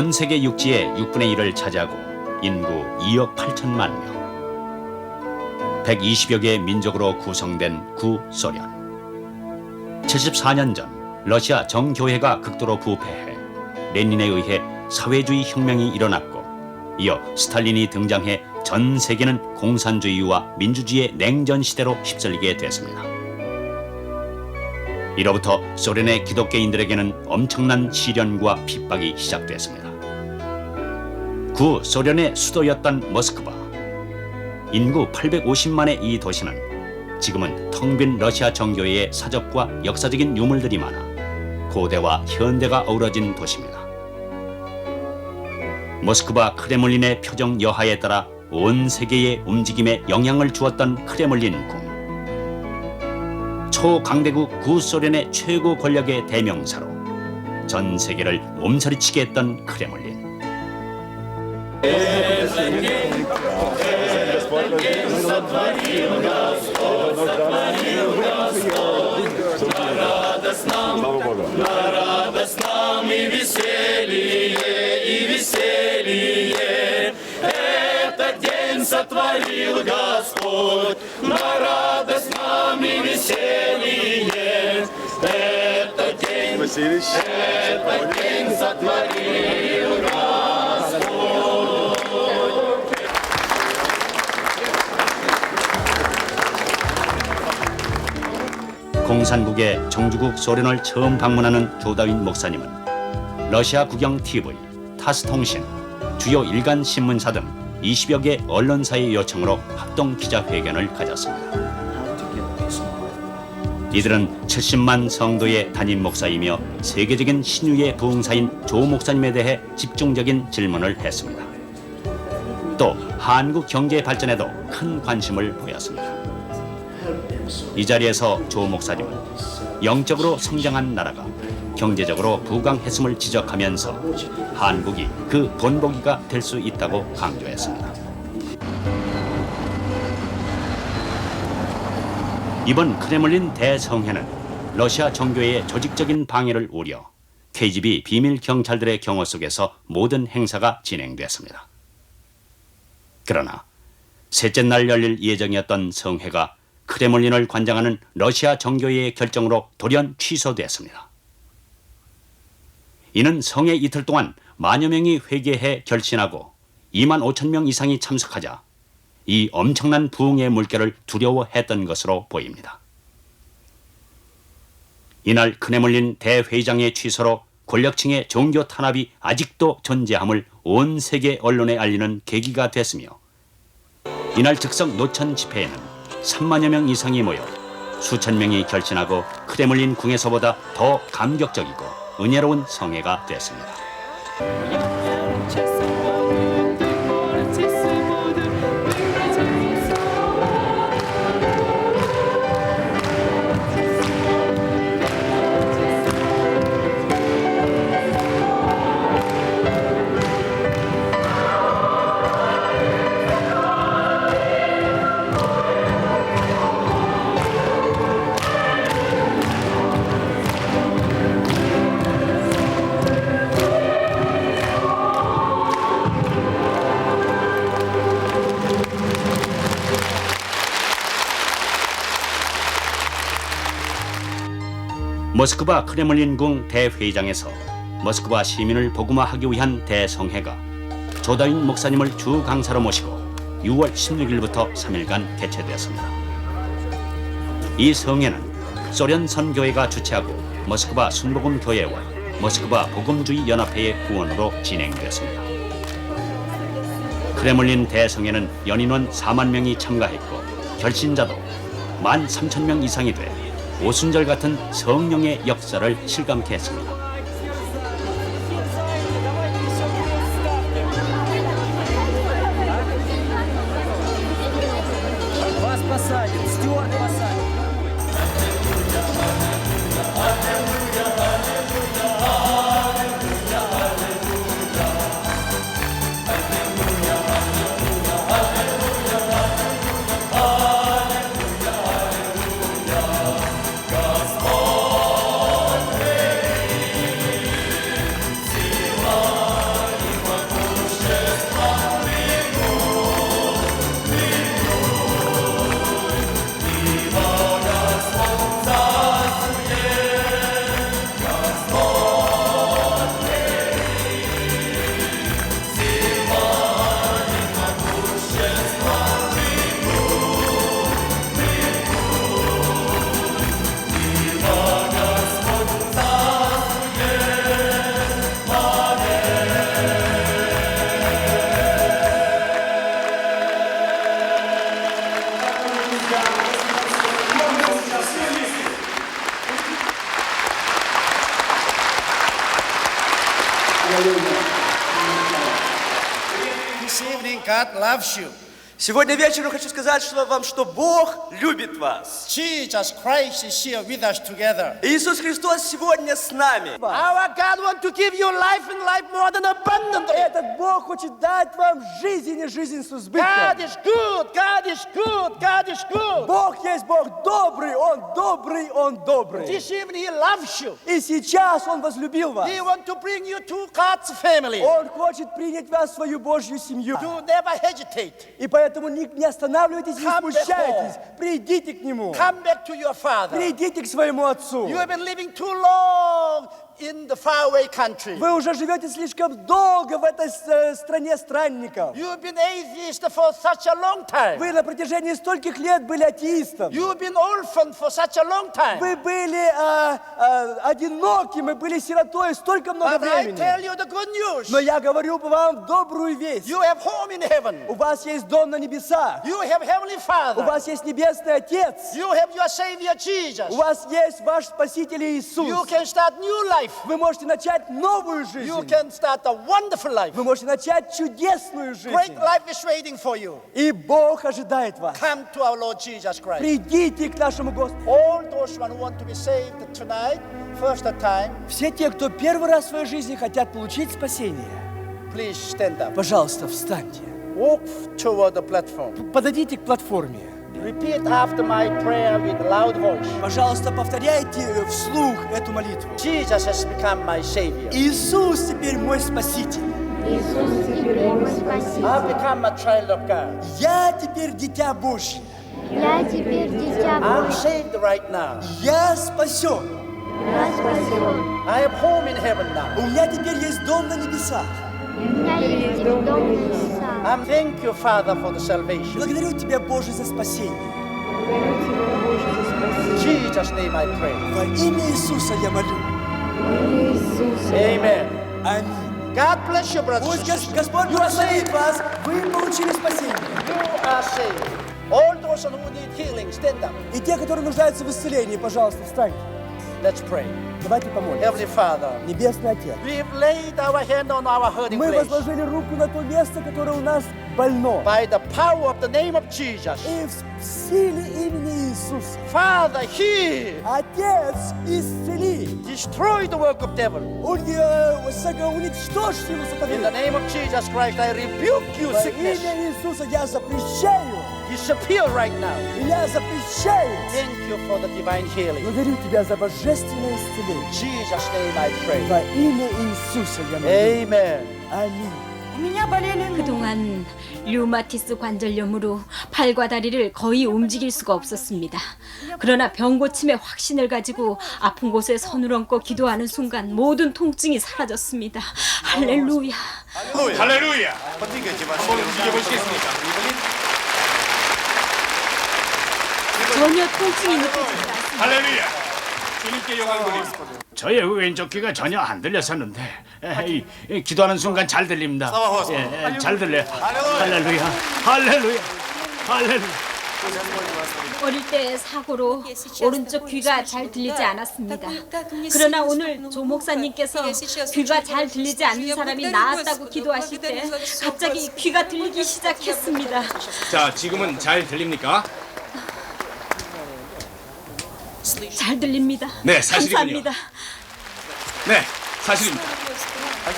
전 세계 육지의 6분의 1을 차지하고 인구 2억 8천만 명. 120여 개의 민족으로 구성된 구소련. 74년 전 러시아 정교회가 극도로 부패해 레닌에 의해 사회주의 혁명이 일어났고 이어 스탈린이 등장해 전 세계는 공산주의와 민주주의의 냉전 시대로 휩쓸리게 됐습니다. 이로부터 소련의 기독교인들에게는 엄청난 시련과 핍박이 시작됐습니다. 구 소련의 수도였던 모스크바. 인구 850만의 이 도시는 지금은 텅 빈 러시아 정교회의 사적과 역사적인 유물들이 많아 고대와 현대가 어우러진 도시입니다. 모스크바 크레물린의 표정 여하에 따라 온 세계의 움직임에 영향을 주었던 크레물린 궁. 초강대국 구소련의 최고 권력의 대명사로 전 세계를 몸서리치게 했던 크레물린. сотворил Господь, сотворил Господь, на радость нам, и веселье, и веселье. Этот день сотворил Господь, на радость нам и веселье. Этот день, день сотворил Господь. 공산국의 정주국 소련을 처음 방문하는 조다윈 목사님은 러시아 국영 TV, 타스 통신, 주요 일간 신문사 등 20여 개 언론사의 요청으로 합동 기자회견을 가졌습니다. 이들은 70만 성도의 담임 목사이며 세계적인 신유의 부흥사인 조 목사님에 대해 집중적인 질문을 했습니다. 또 한국 경제 발전에도 큰 관심을 보였습니다. 이 자리에서 조 목사님은 영적으로 성장한 나라가 경제적으로 부강했음을 지적하면서 한국이 그 본보기가 될 수 있다고 강조했습니다. 이번 크레물린 대성회는 러시아 정교의 조직적인 방해를 우려 KGB 비밀 경찰들의 경호 속에서 모든 행사가 진행됐습니다. 그러나 셋째 날 열릴 예정이었던 성회가 크레물린을 관장하는 러시아 정교회의 결정으로 돌연 취소됐습니다. 이는 성회 이틀 동안 만여 명이 회개해 결신하고 2만 5천 명 이상이 참석하자 이 엄청난 부흥의 물결을 두려워했던 것으로 보입니다. 이날 크레물린 대회장의 취소로 권력층의 종교 탄압이 아직도 존재함을 온 세계 언론에 알리는 계기가 됐으며 이날 즉석 노천 집회에는 3만여 명 이상이 모여 수천 명이 결신하고 크레물린 궁에서보다 더 감격적이고 은혜로운 성회가 됐습니다. 모스크바 크레물린궁 대회의장에서 모스크바 시민을 복음화하기 위한 대성회가 조다인 목사님을 주 강사로 모시고 6월 16일부터 3일간 개최되었습니다. 이 성회는 소련 선교회가 주최하고 모스크바 순복음 교회와 모스크바 복음주의 연합회의 후원으로 진행됐습니다. 크레물린 대성회는 연인원 4만 명이 참가했고 결신자도 1만 3천 명 이상이 돼 오순절 같은 성령의 역사를 실감케 했습니다. Вас посадят, Стюарт посадит. God loves you. Сегодня вечером хочу сказать что вам, что Бог любит вас. Jesus Christ is here with us together. Иисус Христос сегодня с нами. Our God wants to give you life and life more than abundantly. Этот Бог хочет дать вам жизнь и жизнь с избытком. God is good. God is good. God is good. Бог есть Бог добрый, Он добрый, Он добрый. This evening, He loves you. И сейчас Он возлюбил вас. He wants to bring you to God's family. Он хочет принять вас в свою Божью семью. Do never hesitate. И поэтому не, не останавливайтесь, не Come смущайтесь. Придите к Нему. Come back to your Father. Придите к своему Отцу. You have been living too long in the faraway country. Вы уже живете слишком долго в этой э, стране странников. You've been atheist for such a long time. Вы на протяжении стольких лет были атеистом. You've been orphaned for such a long time. Вы были а, а, одиноким и были сиротой столько много But I времени. tell you the good news. Но я говорю вам добрую весть. You have home in heaven. У вас есть дом на небесах. You have Heavenly У Father. вас есть Небесный Отец. You have your Savior Jesus. У вас есть ваш Спаситель You Иисус. can start new life. Вы можете начать новую You жизнь. can start a wonderful life. Вы можете начать чудесную Great жизнь. life is waiting for you. И Бог ожидает вас. Come to our Lord Jesus Christ. Придите к нашему Господу. All those who want to be saved tonight, first time, Все те, кто первый раз в своей жизни хотят получить спасение, please stand up. пожалуйста, встаньте. Walk toward the platform. Подойдите к платформе. Repeat after my prayer with loud voice. Пожалуйста, повторяйте вслух эту молитву. Jesus has become my Savior. Иисус теперь мой Спаситель. Иисус теперь мой спаситель. I've become a child of God. Я теперь дитя Божье. Я теперь дитя I'm Божье. saved right now. Я спасен. Я спасен. I have home in heaven now. У меня теперь есть дом на небесах. У меня есть дом на небесах. I'm thank you, Father, for the salvation. Благодарю Тебя, Боже, за спасение. Благодарю Тебя, Боже, за спасение. Jesus' name I pray. Во имя Иисуса я молю. Иисус. Amen. Аминь. God bless you, brothers Пусть. Господь You are благословит saved. вас. Вы получили спасение. You are saved. All those who need healing, stand up. И те, которые нуждаются в исцелении, пожалуйста, встаньте. Let's pray. Давайте помолимся. Heavenly Father, Небесный Отец, we've laid our hand on our hurting мы возложили руку на то место, которое у нас больно. By the power of the name of Jesus. И силе имени Иисуса. Father, heal. Отец, исцели. Destroy the work of devil. Уни- э, сага- Уничтожь силу In the сатаны. name of Jesus Christ, I rebuke you, Во sickness. имя Иисуса я запрещаю. Disappear right now. И я запрещаю. Thank you for the divine healing. Благодарю Тебя за божественное исцеление. In Jesus' name I pray. Во имя Иисуса я молю. Amen. Аминь. 그동안 류마티스 관절염으로 팔과 다리를 거의 움직일 수가 없었습니다. 그러나 병 고침의 확신을 가지고 아픈 곳에 손을 얹고 기도하는 순간 모든 통증이 사라졌습니다. 할렐루야. 할렐루야. 한번 움직여 보시겠습니까? 전혀 통증이 느껴지지 않습니다. 할렐루야. 주님께 영광 돌립니다. 저의 왼쪽 귀가 전혀 안 들렸었는데 에이, 이 기도하는 순간 잘 들립니다. 예, 예, 잘 들려요. 할렐루야, 할렐루야, 할렐루야. 어릴 때 사고로 오른쪽 귀가 잘 들리지 않았습니다. 그러나 오늘 조 목사님께서 귀가 잘 들리지 않는 사람이 나았다고 기도하실 때 갑자기 귀가 들리기 시작했습니다. 자, 지금은 잘 들립니까? 잘 들립니다. 네, 사실이군요. 감사합니다. 네, 사실입니다.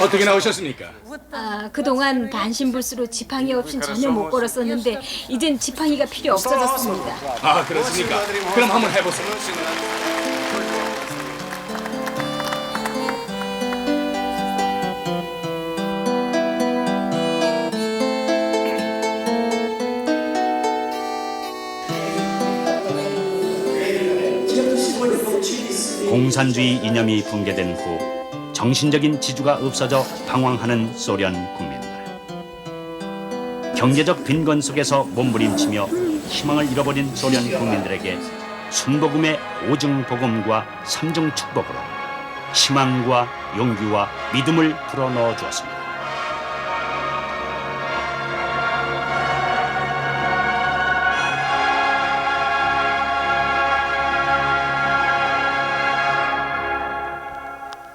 어떻게 나오셨습니까? 아, 그동안 반신불수로 지팡이 없인 전혀 못 걸었었는데 이젠 지팡이가 필요 없어졌습니다. 아, 그렇습니까? 그럼 한번 해보세요. 공산주의 이념이 붕괴된 후 정신적인 지주가 없어져 방황하는 소련 국민들. 경제적 빈곤 속에서 몸부림치며 희망을 잃어버린 소련 국민들에게 순복음의 오중 복음과 삼중 축복으로 희망과 용기와 믿음을 불어넣어 주었습니다.